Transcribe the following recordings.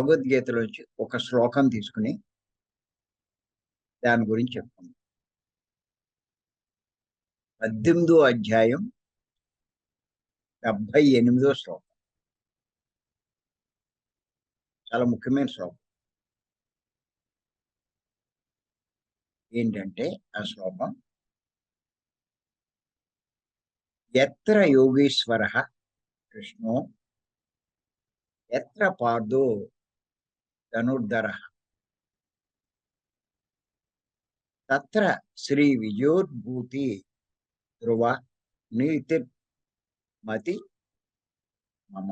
భగవద్గీతలోంచి ఒక శ్లోకం తీసుకుని దాని గురించి చెప్పుకుందాం. పద్దెనిమిదో అధ్యాయం డెబ్భై ఎనిమిదో శ్లోకం. చాలా ముఖ్యమైన శ్లోకం. ఏంటంటే ఆ శ్లోకం ఎత్ర యోగేశ్వర కృష్ణో ఎత్ర పార్థో ధనుర్ధర తత్ర శ్రీ విజయోద్భూతి ధ్రువ నీతి మతి మమ.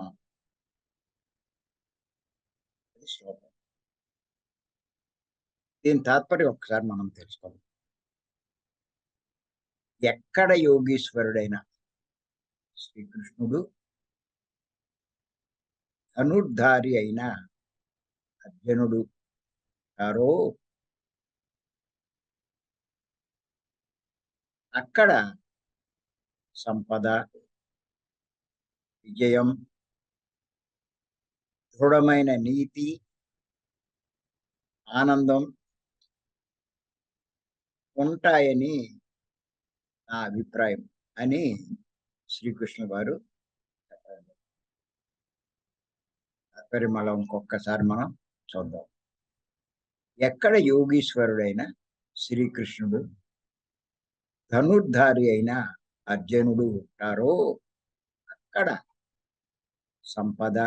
శ్లోకం. దీని తాత్పర్యం ఒకసారి మనం తెలుసుకోవాలి. ఎక్కడ యోగీశ్వరుడైన శ్రీకృష్ణుడు ధనుర్ధారి అయిన అర్జునుడు గారో అక్కడ సంపద విజయం దృఢమైన నీతి ఆనందం ఉంటాయని నా అభిప్రాయం అని శ్రీకృష్ణ వారు చెప్పారు. తాత్పర్యం ఇంకొకసారి మనం చూద్దాం. ఎక్కడ యోగీశ్వరుడైన శ్రీకృష్ణుడు ధనుర్ధారి అయిన అర్జునుడు ఉంటారో అక్కడ సంపద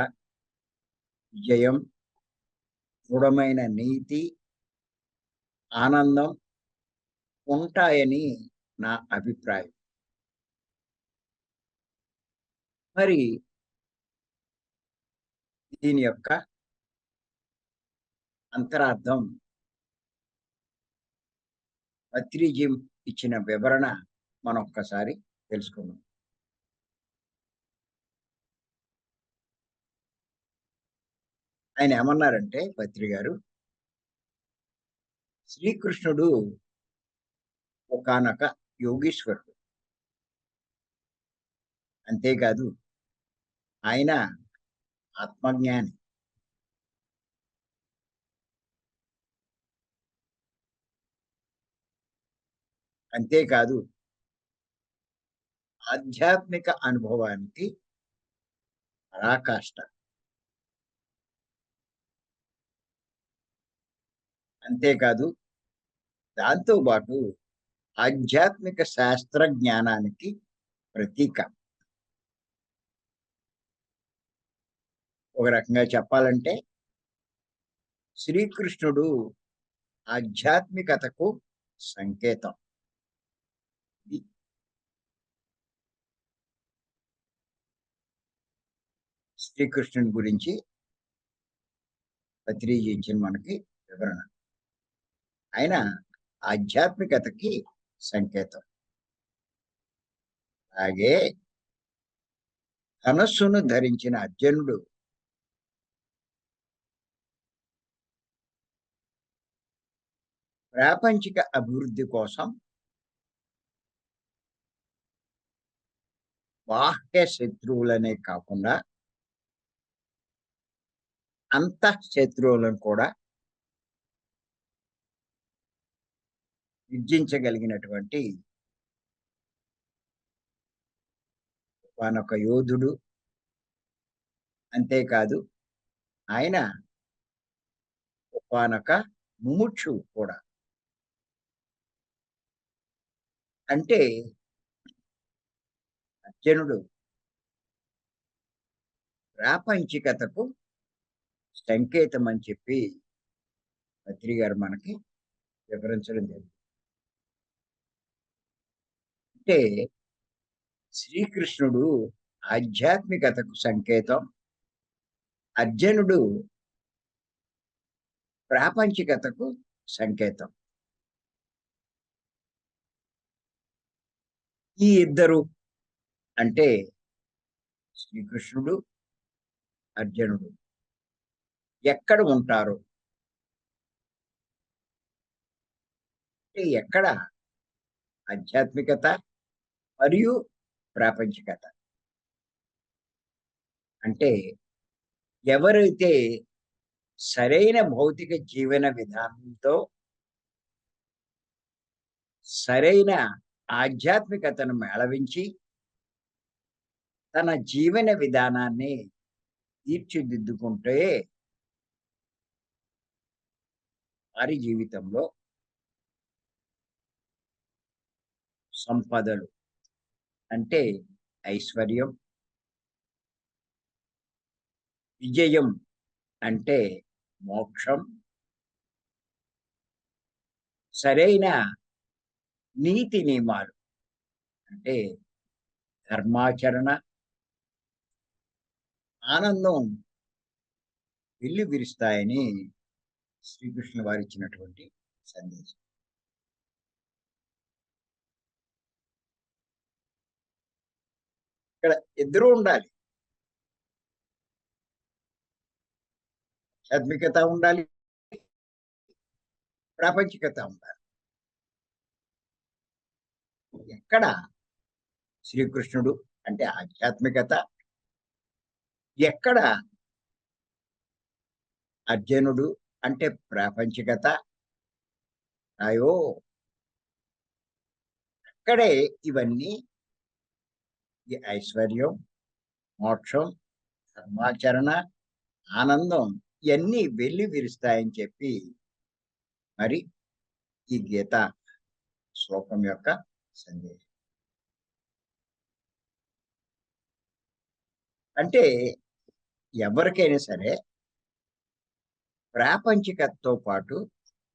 విజయం దృఢమైన నీతి ఆనందం ఉంటాయని నా అభిప్రాయం. మరి దీని యొక్క అంతరార్థం. పత్రిజీ ఇచ్చిన వివరణ మనం ఒక్కసారి తెలుసుకుందాం. ఆయన ఏమన్నారంటే పత్రి గారు శ్రీకృష్ణుడు ఒకనొక యోగీశ్వరుడు. అంతేకాదు ఆయన ఆత్మజ్ఞాని. అంతేకాదు ఆధ్యాత్మిక అనుభవానికి పరాకాష్ట. అంతేకాదు దాంతో పాటు ఆధ్యాత్మిక శాస్త్ర జ్ఞానానికి ప్రతీక. ఒక రకంగా చెప్పాలంటే శ్రీకృష్ణుడు ఆధ్యాత్మికతకు సంకేతం ఇది శ్రీకృష్ణుని గురించి పత్రిజీ ఇచ్చిన మనకి వివరణ. ఆయన ఆధ్యాత్మికతకి సంకేతం. అలాగే ధనస్సును ధరించిన అర్జునుడు ప్రాపంచిక అభివృద్ధి కోసం బాహ్య శత్రువులనే కాకుండా అంతః శత్రువులను కూడా విర్జించగలిగినటువంటి వానొక యోధుడు. అంతేకాదు ఆయన వానొక ముముక్షు కూడా. అంటే అర్జునుడు ప్రాపంచికతకు సంకేతం అని చెప్పి పత్రి గారు మనకి వివరించడం జరిగింది. అంటే శ్రీకృష్ణుడు ఆధ్యాత్మికతకు సంకేతం అర్జునుడు ప్రాపంచికతకు సంకేతం. ఈ ఇద్దరు అంటే శ్రీకృష్ణుడు అర్జునుడు. ఎక్కడ ఉంటారు? అంటే ఎక్కడ? ఆధ్యాత్మికత మరియు ప్రాపంచికత. అంటే ఎవరైతే సరైన భౌతిక జీవన విధానంతో సరైన ఆధ్యాత్మికతను మేళవించి తన జీవన విధానాన్ని తీర్చిదిద్దుకుంటే వారి జీవితంలో సంపదలు అంటే ఐశ్వర్యం విజయం అంటే మోక్షం సరైన నీతి నియమాలు అంటే ధర్మాచరణ ఆనందం వెళ్ళి విరుస్తాయని శ్రీకృష్ణ వారు ఇచ్చినటువంటి సందేశం. ఇక్కడ ఇద్దరు ఉండాలి. ఆధ్యాత్మికత ఉండాలి. ప్రాపంచికత ఉండాలి. ఎక్కడ శ్రీకృష్ణుడు అంటే ఆధ్యాత్మికత ఎక్కడ అర్జునుడు అంటే ప్రాపంచికత. అయో అక్కడే ఇవన్నీ ఈ ఐశ్వర్యం మోక్షం ధర్మాచరణ ఆనందం ఇవన్నీ వెళ్ళి విరుస్తాయని చెప్పి మరి ఈ గీత శ్లోకం యొక్క సందేశం. అంటే ఎవరికైనా సరే ప్రాపంచికతతో పాటు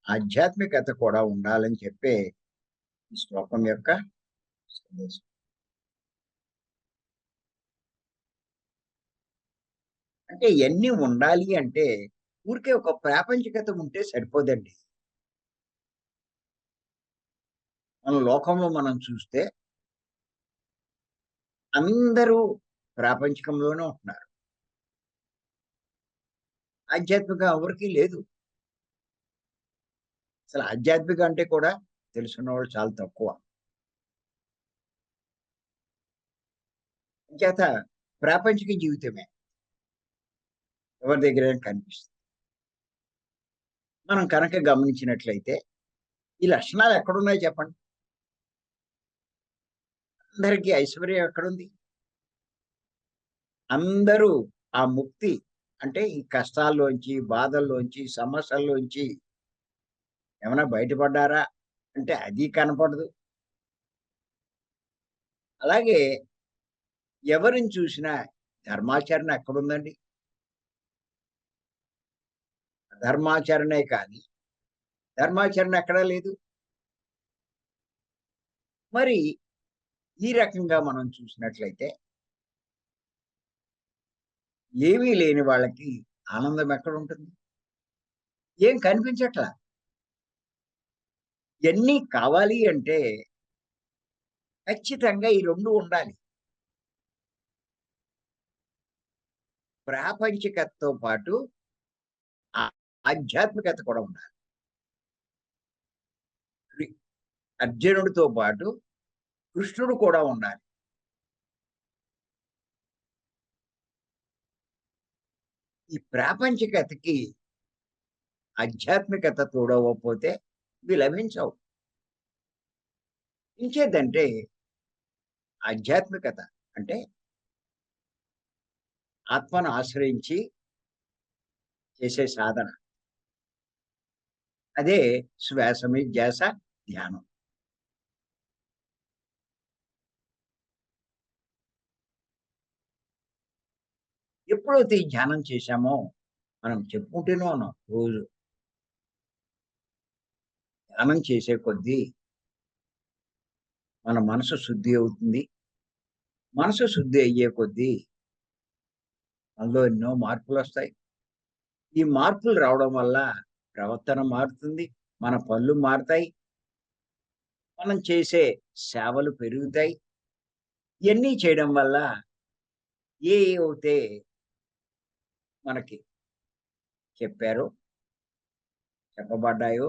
ఆధ్యాత్మికత కూడా ఉండాలని చెప్పే ఈ శ్లోకం యొక్క సందేశం. అంటే ఎన్ని ఉండాలి అంటే ఊరికే ఒక ప్రాపంచికత ఉంటే సరిపోదండి. మన లోకంలో మనం చూస్తే అందరూ ప్రాపంచికంలోనే ఉంటున్నారు. ఆధ్యాత్మిక ఎవరికి లేదు. అసలు ఆధ్యాత్మిక అంటే కూడా తెలుసున్న వాళ్ళు చాలా తక్కువ. చేత ప్రాపంచిక జీవితమే. ఎవరి దగ్గర కనిపిస్తుంది. మనం కనుక గమనించినట్లయితే ఈ లక్షణాలు ఎక్కడున్నాయి చెప్పండి? అందరికీ ఐశ్వర్యం ఎక్కడుంది? అందరూ ఆ ముక్తి అంటే ఈ కష్టాల్లోంచి బాధల్లోంచి సమస్యల్లోంచి ఏమైనా బయటపడ్డారా? అంటే అది కనపడదు. అలాగే ఎవరిని చూసినా ధర్మాచరణ ఎక్కడుందండి? ధర్మాచరణే కానీ ధర్మాచరణ ఎక్కడా లేదు? మరి ఈ రకంగా మనం చూసినట్లయితే ఏమీ లేని వాళ్ళకి ఆనందం ఎక్కడ ఉంటుంది ఏం కనిపించట్లా? ఎన్ని కావాలి అంటే ఖచ్చితంగా ఈ రెండు ఉండాలి. ప్రాపంచికతతో పాటు ఆధ్యాత్మికత కూడా ఉండాలి. అర్జునుడితో పాటు కృష్ణుడు కూడా ఉండాలి. ఈ ప్రాపంచికతకి ఆధ్యాత్మికత తోడవకపోతే ఇవి లభించవు. ఇంకేదంటే ఆధ్యాత్మికత అంటే ఆత్మను ఆశ్రయించి చేసే సాధన. అదే శ్వాసమి ధ్యాస ధ్యానం. ఎప్పుడైతే ఈ ధ్యానం చేశామో మనం చెప్పుకుంటూనే ఉన్నాం రోజు. ధ్యానం చేసే కొద్దీ మన మనసు శుద్ధి అవుతుంది. మనసు శుద్ధి అయ్యే కొద్దీ అందులో ఎన్నో మార్పులు వస్తాయి. ఈ మార్పులు రావడం వల్ల ప్రవర్తన మారుతుంది మన పనులు మారుతాయి మనం చేసే సేవలు పెరుగుతాయి. ఇవన్నీ చేయడం వల్ల ఏ అయితే మనకి చెప్పారు చెప్పబడ్డాయో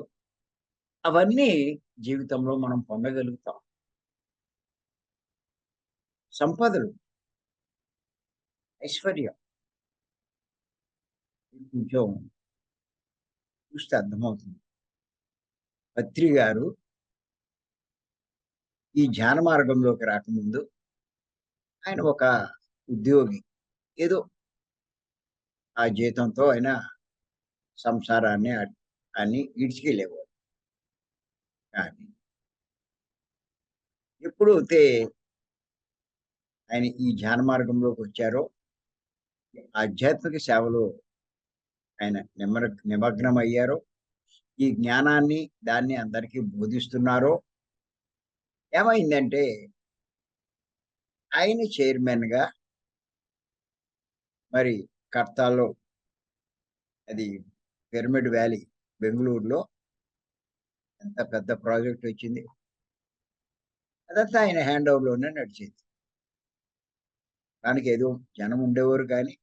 అవన్నీ జీవితంలో మనం పొందగలుగుతాం. సంపదలు ఐశ్వర్యం కొంచెం చూస్తే అర్థమవుతుంది. పత్రి గారు ఈ ధ్యాన మార్గంలోకి రాకముందు ఆయన ఒక ఉద్యోగి ఏదో ఆ జీతంతో ఆయన సంసారాన్ని అ- అని ఈడ్చుకెళ్ళేవాడు కానీ ఎప్పుడైతే ఆయన ఈ ధ్యాన మార్గంలోకి వచ్చారో ఆధ్యాత్మిక సేవలో ఆయన నిమర నిమగ్నం అయ్యారో ఈ జ్ఞానాన్ని దాన్ని అందరికీ బోధిస్తున్నారో ఏమైందంటే ఆయన చైర్మన్గా మరి కర్తాలో అది పిరమిడ్ వ్యాలీ బెంగళూరులో ఎంత పెద్ద ప్రాజెక్ట్ వచ్చింది. అదంతా ఆయన హ్యాండ్ ఓవర్లోనే నడిచేది. దానికి ఏదో జనం ఉండేవారు కానీ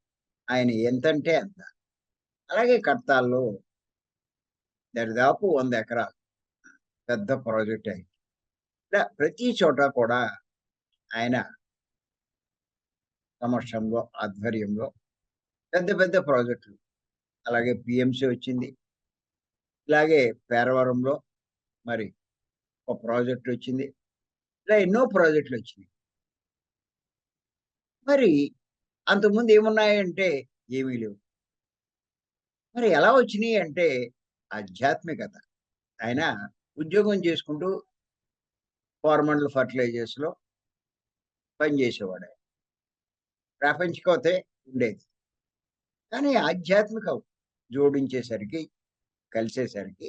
ఆయన ఎంతంటే అంత. అలాగే కర్తాల్లో దరిదాపు వంద ఎకరాలు పెద్ద ప్రాజెక్ట్ అయింది. ఇలా ప్రతి చోట కూడా ఆయన సమక్షంలో ఆధ్వర్యంలో పెద్ద పెద్ద ప్రాజెక్టులు. అలాగే పిఎంసి వచ్చింది. ఇలాగే పేరవరంలో మరి ఒక ప్రాజెక్ట్ వచ్చింది. ఇలా ఎన్నో ప్రాజెక్టులు వచ్చినాయి. మరి అంతకుముందు ఏమున్నాయంటే ఏమీ లేవు. మరి ఎలా వచ్చినాయి అంటే ఆధ్యాత్మికత. ఆయన ఉద్యోగం చేసుకుంటూ ఫార్మండల్ ఫర్టిలైజర్స్లో పనిచేసేవాడు ప్రాపంచికతే ఉండేది. కానీ ఆధ్యాత్మిక జోడించేసరికి కలిసేసరికి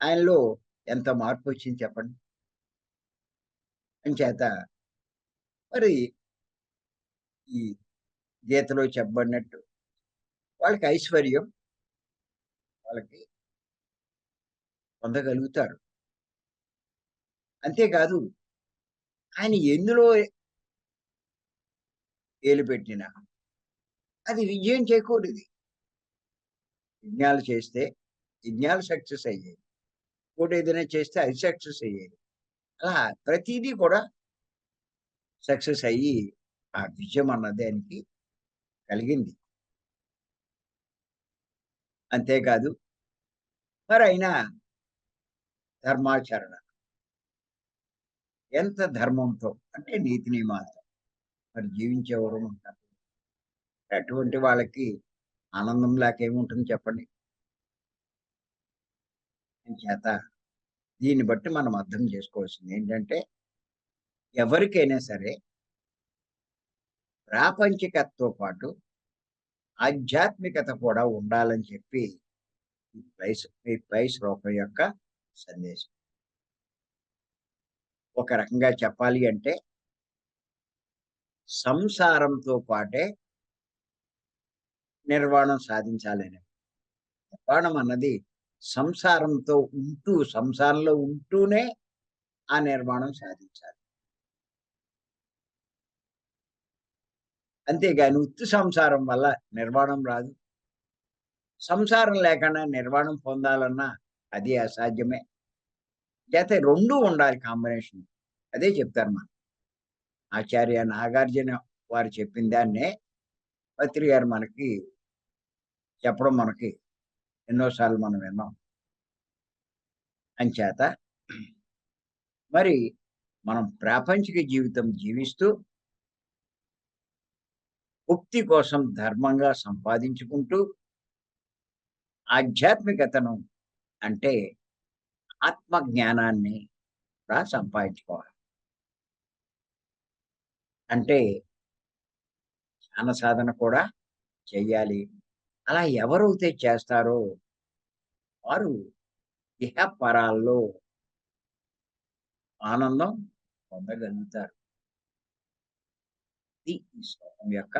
ఆయనలో ఎంత మార్పు వచ్చింది చెప్పండి? అంచేత మరి ఈ గీతలో చెప్పబడినట్టు వాళ్ళకి ఐశ్వర్యం వాళ్ళకి పొందగలుగుతారు. అంతేకాదు ఆయన ఎందులో ఏలు పెట్టినా అది విజయం చేకూడదు యజ్ఞాలు చేస్తే యజ్ఞాలు సక్సెస్ అయ్యాయి ఇంకోటి ఏదైనా చేస్తే అది సక్సెస్ అయ్యేది. అలా ప్రతిదీ కూడా సక్సెస్ అయ్యి ఆ విజయం అన్న దానికి కలిగింది. అంతేకాదు మరి అయినా ధర్మాచరణ. ఎంత ధర్మంతో అంటే నీతి నియమాలతో మరి జీవించేవారు ఉంటారు. అటువంటి వాళ్ళకి ఆనందం లేకేముంటుంది చెప్పండి? చేత దీన్ని బట్టి మనం అర్థం చేసుకోవాల్సింది ఏంటంటే ఎవరికైనా సరే ప్రాపంచికతతో పాటు ఆధ్యాత్మికత కూడా ఉండాలని చెప్పి ఈ ప్రైస్ ఈ ప్రైస్ రూపం యొక్క సందేశం. ఒక రకంగా చెప్పాలి అంటే సంసారంతో పాటే నిర్వాణం సాధించాలని నిర్వాణం అన్నది సంసారంతో ఉంటూ సంసారంలో ఉంటూనే ఆ నిర్మాణం సాధించాలి. అంతేగాని ఉత్తు సంసారం వల్ల నిర్వాణం రాదు. సంసారం లేకుండా నిర్వాణం పొందాలన్నా అది అసాధ్యమే. లేకపోతే రెండు ఉండాలి కాంబినేషన్. అదే చెప్తారు మనం. ఆచార్య నాగార్జున వారు చెప్పిన దాన్నే పత్రి గారు మనకి చెప్పడం మనకి ఎన్నోసార్లు మనం విన్నాం. అంచేత మరి మనం ప్రాపంచిక జీవితం జీవిస్తూ ముక్తి కోసం ధర్మంగా సంపాదించుకుంటూ ఆధ్యాత్మికతను అంటే ఆత్మ జ్ఞానాన్ని కూడా సంపాదించుకోవాలి. అంటే ధ్యాన సాధన కూడా చేయాలి. అలా ఎవరైతే చేస్తారో వారు ఇహపరాల్లో ఆనందం పొందగలుగుతారు. ఇది ఈ శ్లోకం యొక్క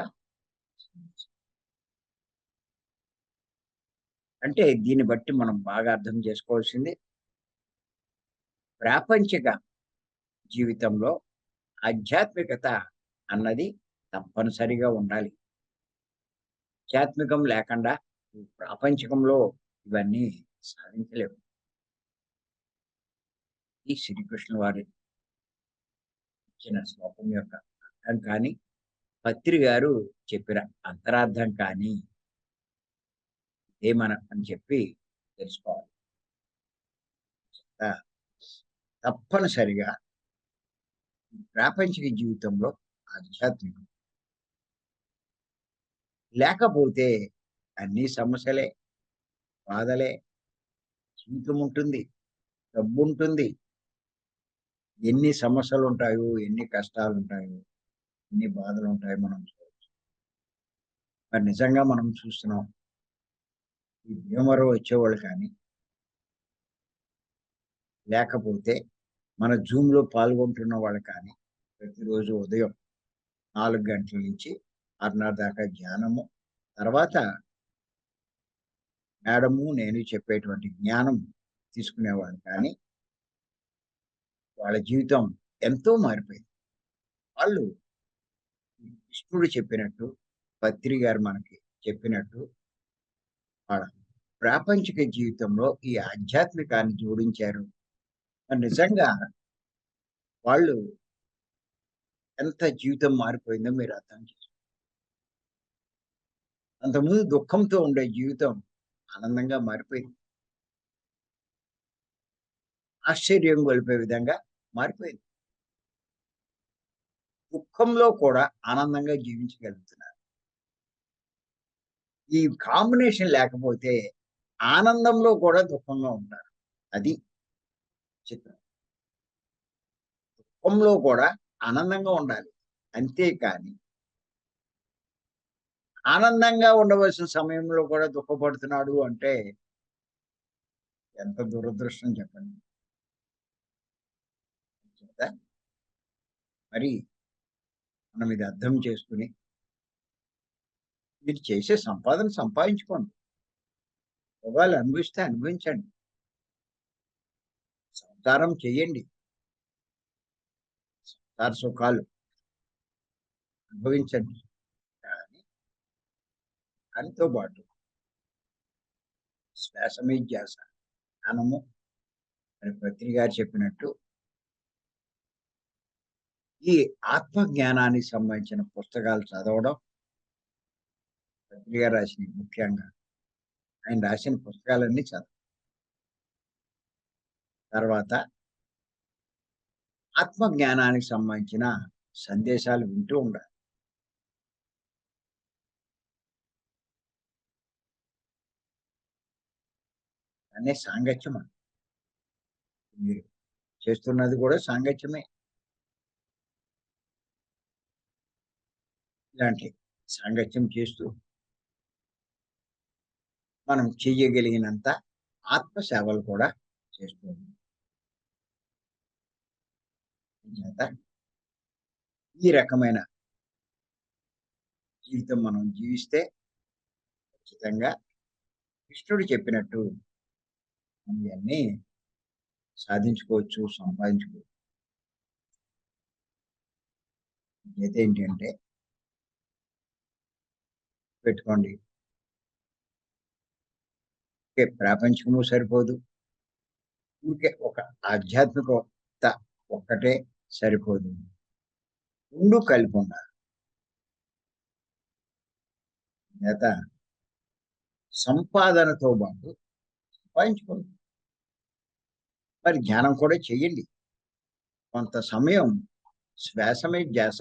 అంటే దీన్ని బట్టి మనం బాగా అర్థం చేసుకోవాల్సింది ప్రాపంచిక జీవితంలో ఆధ్యాత్మికత అన్నది తప్పనిసరిగా ఉండాలి. ఆధ్యాత్మికం లేకుండా ప్రాపంచకంలో ఇవన్నీ సాధించలేవు ఈ శ్రీకృష్ణ వారి ఇచ్చిన శ్లోకం యొక్క అర్థం కానీ పత్రి గారు చెప్పిన అంతరార్థం కానీ ఏమన అని చెప్పి తెలుసుకోవాలి. తప్పనిసరిగా ప్రాపంచిక జీవితంలో ఆధ్యాత్మికం లేకపోతే అన్ని సమస్యలే బాధలే. జీవితం ఉంటుంది డబ్బు ఉంటుంది. ఎన్ని సమస్యలు ఉంటాయో ఎన్ని కష్టాలు ఉంటాయో ఎన్ని బాధలు ఉంటాయో మనం చూడవచ్చు మరి నిజంగా మనం చూస్తున్నాం ఈ భీమవరం వచ్చేవాళ్ళు కానీ లేకపోతే మన జూమ్లో పాల్గొంటున్న వాళ్ళు కానీ ప్రతిరోజు ఉదయం నాలుగు గంటల నుంచి ఆరున్నర దాకా జ్ఞానము. తర్వాత మేడము నేను చెప్పేటువంటి జ్ఞానం తీసుకునేవాళ్ళు కానీ వాళ్ళ జీవితం ఎంతో మారిపోయింది. వాళ్ళు కృష్ణుడు చెప్పినట్టు పత్రి గారు మనకి చెప్పినట్టు వాళ్ళ ప్రాపంచిక జీవితంలో ఈ ఆధ్యాత్మికాన్ని జోడించారు. నిజంగా వాళ్ళు ఎంత జీవితం మారిపోయిందో మీరు అర్థం చేసుకోండి అంతకుముందు దుఃఖంతో ఉండే జీవితం ఆనందంగా మారిపోయింది. ఆశ్చర్యం గొలిపే విధంగా మారిపోయింది. దుఃఖంలో కూడా ఆనందంగా జీవించగలుగుతున్నారు. ఈ కాంబినేషన్ లేకపోతే ఆనందంలో కూడా దుఃఖంగా ఉంటారు. అది చిత్రం. దుఃఖంలో కూడా ఆనందంగా ఉండాలి. అంతేకాని ఆనందంగా ఉండవలసిన సమయంలో కూడా దుఃఖపడుతున్నాడు అంటే ఎంత దురదృష్టం చెప్పండి. మరి మనం ఇది అర్థం చేసుకుని మీరు చేసే సంపాదన సంపాదించుకోండి. భోగాలు అనుభవిస్తే అనుభవించండి. సంసారం చెయ్యండి. సంసార సుఖాలు అనుభవించండి. దానితో పాటు శ్వాస మీద ధ్యాస. జ్ఞానము మరి పత్రి గారు చెప్పినట్టు ఈ ఆత్మ జ్ఞానానికి సంబంధించిన పుస్తకాలు చదవడం పత్రి గారు రాసిన ముఖ్యంగా. ఆయన రాసిన పుస్తకాలన్నీ చదవ. తర్వాత ఆత్మ జ్ఞానానికి సంబంధించిన సందేశాలు వింటూ ఉండాలి. అనే సాంగత్యం అంట. మీరు చేస్తున్నది కూడా సాంగత్యమే ఇలాంటి సాంగత్యం చేస్తూ మనం చెయ్యగలిగినంత ఆత్మ సేవలు కూడా చేస్తూ చేత ఈ రకమైన జీవితం మనం జీవిస్తే ఖచ్చితంగా కృష్ణుడు చెప్పినట్టు ఇవన్నీ సాధించుకోవచ్చు సంపాదించుకోవచ్చు. అయితే ఏంటంటే పెట్టుకోండి. ఓకే ప్రాపంచికము సరిపోదు. ఊరికే ఒక ఆధ్యాత్మికత ఒక్కటే సరిపోదు. రెండు కలిపి ఉండాలి. సంపాదనతో పాటు సంపాదించుకోండి మరి ధ్యానం కూడా చెయ్యండి కొంత సమయం శ్వాసమే ధ్యాస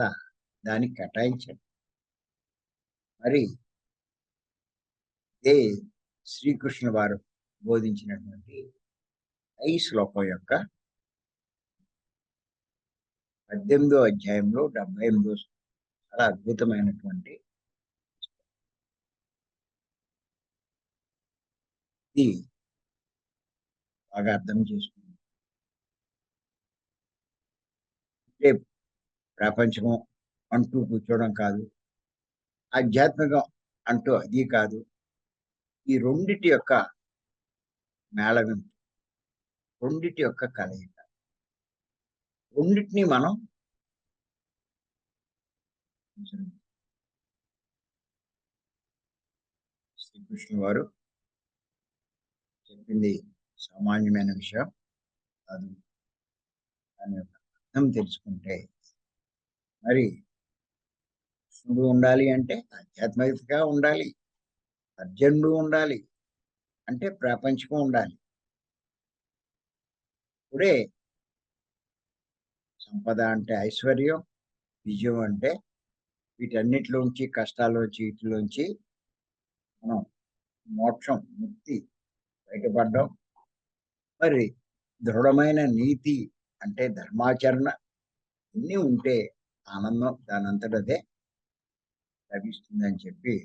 దానికి కేటాయించండి. మరి ఇదే శ్రీకృష్ణ వారు బోధించినటువంటి ఐ శ్లోకం యొక్క పద్దెనిమిదో అధ్యాయంలో డెబ్బై ఎనిమిదో చాలా అద్భుతమైనటువంటి ఇది బాగా అర్థం చేసుకుంది అంటే ప్రపంచము అంటూ కూర్చోవడం కాదు ఆధ్యాత్మికం అంటూ అది కాదు ఈ రెండిటి యొక్క మేళవింపు రెండిటి యొక్క కలయిక. రెండిటిని మనం శ్రీకృష్ణ వారు చెప్పింది సామాన్యమైన విషయం. కాదు. దాని యొక్క అర్థం తెలుసుకుంటే మరి కృష్ణుడు ఉండాలి అంటే ఆధ్యాత్మికతగా ఉండాలి. అర్జునుడు ఉండాలి అంటే ప్రాపంచికం ఉండాలి. ఇప్పుడే సంపద అంటే ఐశ్వర్యం విజయం అంటే వీటన్నిటిలోంచి కష్టాల్లోంచి వీటిలోంచి మనం మోక్షం ముక్తి బయటపడ్డం. మరి దృఢమైన నీతి అంటే ధర్మాచరణ అన్నీ ఉంటే ఆనందం దానంతటదే లభిస్తుందని చెప్పి